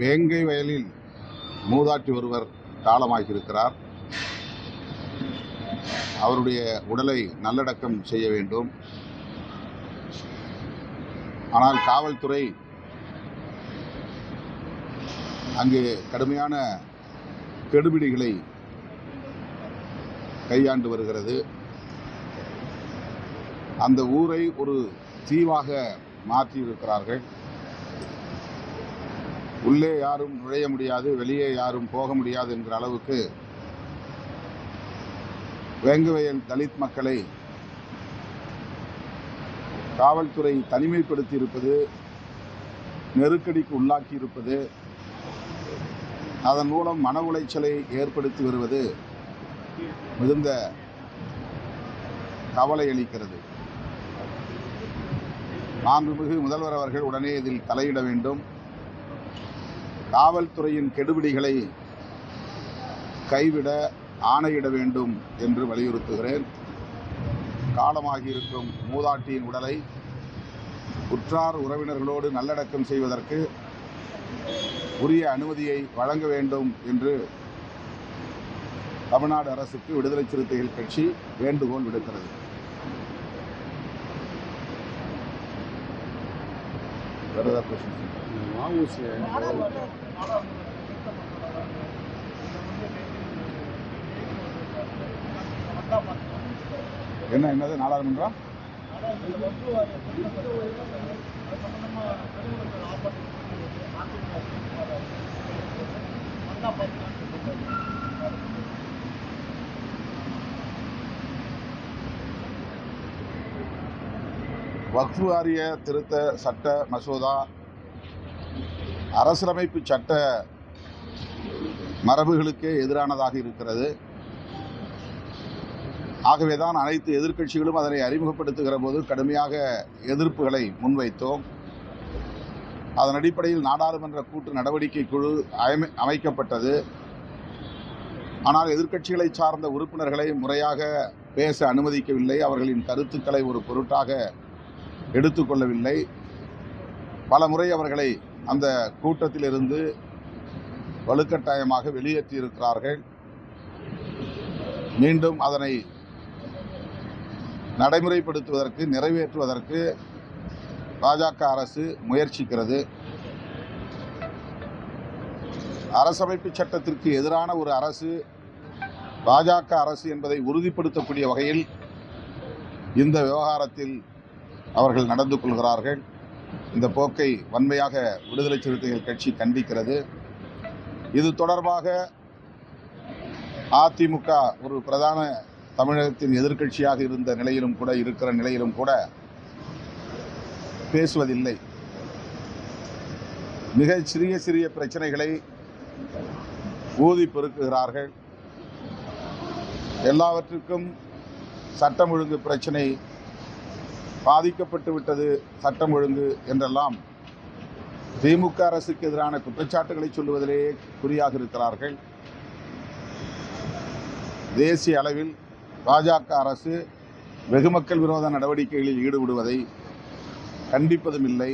வேங்கை வயலில் மூதாட்டி ஒருவர் காலமாகியிருக்கிறார். அவருடைய உடலை நல்லடக்கம் செய்ய வேண்டும். ஆனால் காவல்துறை அங்கே கடுமையான கெடுபிடிகளை கையாண்டு வருகிறது. அந்த ஊரை ஒரு தீவாக மாற்றியிருக்கிறார்கள். உள்ளே யாரும் நுழைய முடியாது வெளியே யாரும் போக முடியாது என்கிற அளவுக்கு வேங்குவயல் தலித் மக்களை காவல்துறை தனிமைப்படுத்தி இருப்பது நெருக்கடிக்கு உள்ளாக்கி இருப்பது அதன் மூலம் மன உளைச்சலை ஏற்படுத்தி வருவது மிகுந்த கவலை அளிக்கிறது. மாண்புமிகு முதல்வர் அவர்கள் உடனே இதில் தலையிட வேண்டும். காவல்துறையின் கெடுபிடிகளை கைவிட ஆணையிட வேண்டும் என்று வலியுறுத்துகிறேன். காலமாகியிருக்கும் மூதாட்டியின் உடலை உற்றார் உறவினர்களோடு நல்லடக்கம் செய்வதற்கு உரிய அனுமதியை வழங்க வேண்டும் என்று தமிழ்நாடு அரசுக்கு விடுதலை சிறுத்தைகள் கட்சி வேண்டுகோள் விடுக்கிறது. வேற ஏதாவது questions? என்ன என்னது நாடாளுமன்றம் வக்ஃபு வாரிய திருத்த சட்ட மசோதா அரசியலமைப்பு சட்ட மரபுகளுக்கே எதிரானதாக இருக்கிறது. ஆகவேதான் அனைத்து எதிர்க்கட்சிகளும் அதனை அறிமுகப்படுத்துகிற போது கடுமையாக எதிர்ப்புகளை முன்வைத்தோம். அதன் அடிப்படையில் நாடாளுமன்ற கூட்டு நடவடிக்கை குழு அமை- அமைக்கப்பட்டது. ஆனால் எதிர்க்கட்சிகளை சார்ந்த உறுப்பினர்களை முறையாக பேச அனுமதிக்கவில்லை. அவர்களின் கருத்துக்களை ஒரு பொருட்டாக எடுத்துக்கொள்ளவில்லை. பல முறை அவர்களை அந்த கூட்டத்திலிருந்து வலுக்கட்டாயமாக வெளியேற்றியிருக்கிறார்கள். மீண்டும் அதனை நடைமுறைப்படுத்துவதற்கு நிறைவேற்றுவதற்கு பாஜக அரசு முயற்சிக்கிறது. அரசமைப்பு சட்டத்திற்கு எதிரான ஒரு அரசு பாஜக அரசு என்பதை உறுதிப்படுத்தக்கூடிய வகையில் இந்த விவகாரத்தில் அவர்கள் நடந்து கொள்கிறார்கள். இந்த போக்கை வன்மையாக விடுதலை சிறுத்தைகள் கட்சி கண்டிக்கிறது. இது தொடர்பாக அதிமுக ஒரு பிரதான தமிழகத்தின் எதிர்க்கட்சியாக இருந்த நிலையிலும் கூட இருக்கிற நிலையிலும் கூட பேசுவதில்லை. மிக சிறிய சிறிய பிரச்சனைகளை ஊதி பெருக்குகிறார்கள். எல்லாவற்றுக்கும் சட்டம் ஒழுங்கு பிரச்சனை பாதிக்கப்பட்டு விட்டது சட்டம் ஒழுங்கு என்றெல்லாம் திமுக அரசுக்கு எதிரான குற்றச்சாட்டுகளை சொல்லுவதிலேயே குறியாக இருக்கிறார்கள். தேசிய அளவில் பாஜக அரசு வெகுமக்கள் விரோத நடவடிக்கைகளில் ஈடுபடுவதை கண்டிப்பதும் இல்லை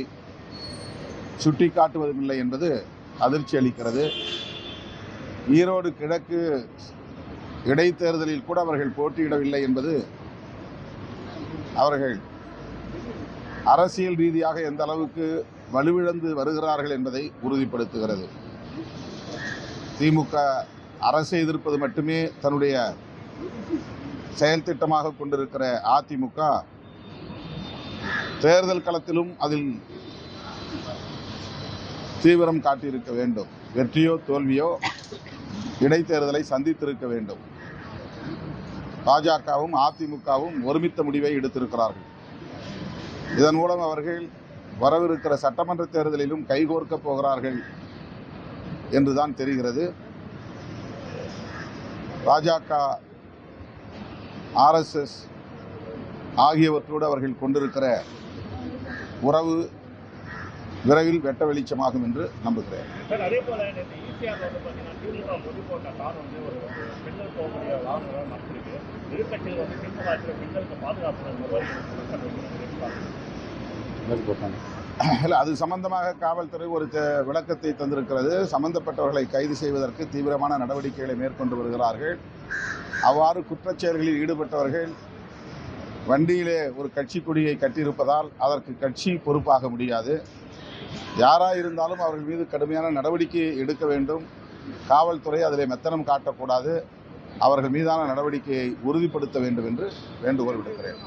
சுட்டிக்காட்டுவதும் இல்லை என்பது அதிர்ச்சி அளிக்கிறது. ஈரோடு கிழக்கு இடைத்தேர்தலில் கூட அவர்கள் போட்டியிடவில்லை என்பது அவர்கள் அரசியல் ரீதியாக எந்த அளவுக்கு வலுவிழந்து வருகிறார்கள் என்பதை உறுதிப்படுத்துகிறது. திமுக அரசை எதிர்ப்பது மட்டுமே தன்னுடைய செயல் திட்டமாக கொண்டிருக்கிற அதிமுக தேர்தல் களத்திலும் அதில் தீவிரம் காட்டியிருக்க வேண்டும். வெற்றியோ தோல்வியோ இடைத்தேர்தலை சந்தித்திருக்க வேண்டும். பாஜகவும் அதிமுகவும் ஒருமித்த முடிவை எடுத்திருக்கிறார்கள். இதன் மூலம் அவர்கள் வரவிருக்கிற சட்டமன்ற தேர்தலிலும் கைகோர்க்கப் போகிறார்கள் என்றுதான் தெரிகிறது. பாஜக ஆர்எஸ்எஸ் ஆகியவற்றோடு அவர்கள் கொண்டிருக்கிற உறவு விரைவில் வெட்ட வெளிச்சமாகும் என்று நம்புகிறேன். பாதுகாப்பு மாதிரி போட்டாங்க. இல்லை அது சம்பந்தமாக காவல்துறை ஒரு த- விளக்கத்தை தந்திருக்கிறது. சம்பந்தப்பட்டவர்களை கைது செய்வதற்கு தீவிரமான நடவடிக்கைகளை மேற்கொண்டு வருகிறார்கள். அவ்வாறு குற்றச்செயல்களில் ஈடுபட்டவர்கள் வண்டியிலே ஒரு கட்சி கொடியை கட்டியிருப்பதால் அதற்கு கட்சி பொறுப்பாக முடியாது. யாராக இருந்தாலும் அவர்கள் மீது கடுமையான நடவடிக்கை எடுக்க வேண்டும். காவல்துறை அதில் மெத்தனம் காட்டக்கூடாது. அவர்கள் மீதான நடவடிக்கையை உறுதிப்படுத்த வேண்டும் என்று வேண்டுகோள் விடுக்கிறேன்.